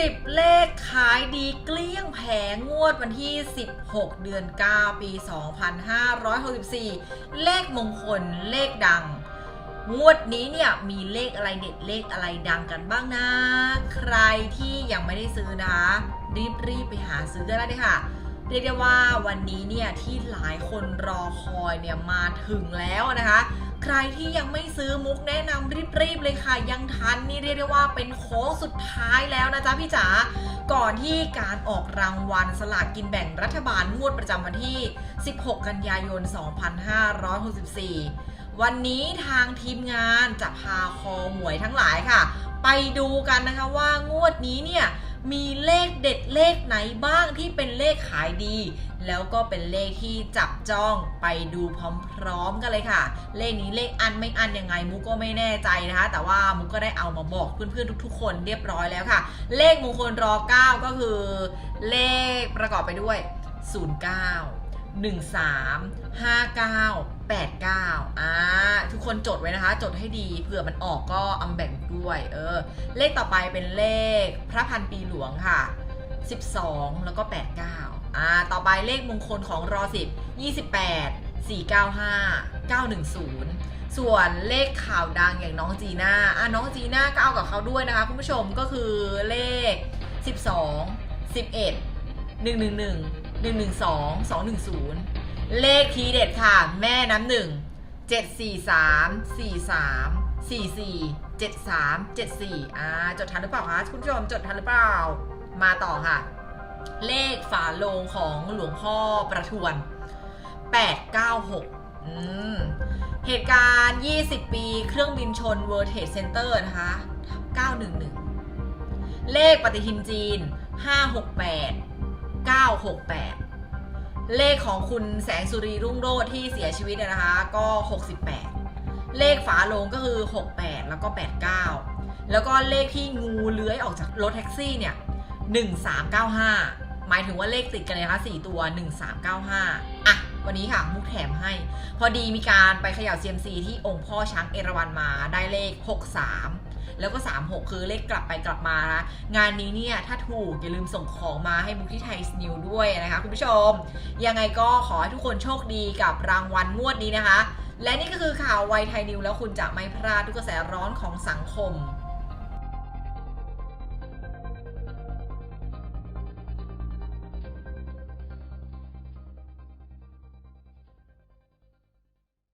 10เลขขายดีเกลี้ยงแผงงวดวันที่ 16 เดือน 9 ปี 2564 เลขมงคลเลขดัง งวดนี้เนี่ยมีเลขอะไรเด็ดเลขอะไรดังกันบ้างนะ ใครที่ยังไม่ได้ซื้อนะคะรีบรีบไปหาซื้อกันได้เลยค่ะ เรียกได้ว่าวันนี้เนี่ยที่หลายคนรอคอยเนี่ยมาถึงแล้วนะคะ ใครที่ยังไม่ซื้อมุกแนะนำรีบๆเลยค่ะ ยังทันนี่เรียกได้ว่าเป็นโค้งสุดท้ายแล้วนะจ๊ะพี่จ๋าก่อนที่การออกรางวัลสลากกินแบ่งรัฐบาลงวดประจำวันที่ 16 กันยายน 2564 วันนี้ทางทีมงานจะพาคอหวยทั้งหลายค่ะ ไปดูกันนะคะว่างวดนี้เนี่ย มีเลขเด็ดเลขไหนบ้างที่เป็นเลขขายดี แล้วก็เป็นเลขที่จับจ้องไปดูพร้อมๆกันเลยค่ะ เลขนี้เลขอันไม่อันยังไงมุกก็ไม่แน่ใจนะคะ แต่ว่ามุกก็ได้เอามาบอกเพื่อนๆทุก ๆ คนเรียบร้อยแล้วค่ะ เลขมงคลรอ9ก็คือ เลขประกอบไปด้วย 09 13 59 89อ่าทุกคนจดไว้นะคะ จดให้ดีเผื่อมันออกก็อำแบ่งด้วยเออเลขต่อไปเป็นเลขพระพันปีหลวงค่ะ 12 แล้วก็ 89อ่าต่อไปเลขมงคลของรอ10 28 495 910 ส่วนเลขข่าวดังอย่างน้องจีน่าอะน้องจีน่าก็เอากับเขาด้วยนะคะคุณผู้ชมก็คือเลข 12 11 111 112 210 เลขทีเด็ดค่ะ แม่น้ำหนึ่ง743 43 44 73 74อ่าจดทันหรือเปล่าคะคุณผู้ชมจดทันหรือเปล่า มาต่อค่ะ เลขฝาโลงของหลวงพ่อประทวน 896อืมเหตุการณ์ 20 ปีเครื่องบินชน World Trade Center นะคะ 911 เลขปฏิทินจีน 568 968 เลขของคุณแสงสุรีรุ่งโรจน์ที่เสียชีวิตนะคะ ก็ 68 เลขฝาโลงก็คือ 68 แล้วก็ 89 แล้วก็เลขที่งูเลื้อยออกจากรถแท็กซี่เนี่ย 1395 หมายถึงว่าเลขติดกันเลยนะคะ4ตัว 1395 อะ วันนี้ค่ะมุกแถมให้ พอดีมีการไปเขย่า CMC ที่องค์พ่อช้างเอราวัณมาได้เลข 63 แล้วก็ 36 คือเลขกลับไปกลับมานะงานนี้เนี่ยถ้าถูกอย่าลืมส่งของมาให้บุ๊กที่ไทยสนิวด้วยนะคะคุณผู้ชม ยังไงก็ขอให้ทุกคนโชคดีกับรางวัลงวดนี้นะคะ และนี่ก็คือข่าวไวไทยนิวแล้วคุณจะไม่พลาดทุกกระแสร้อนของสังคม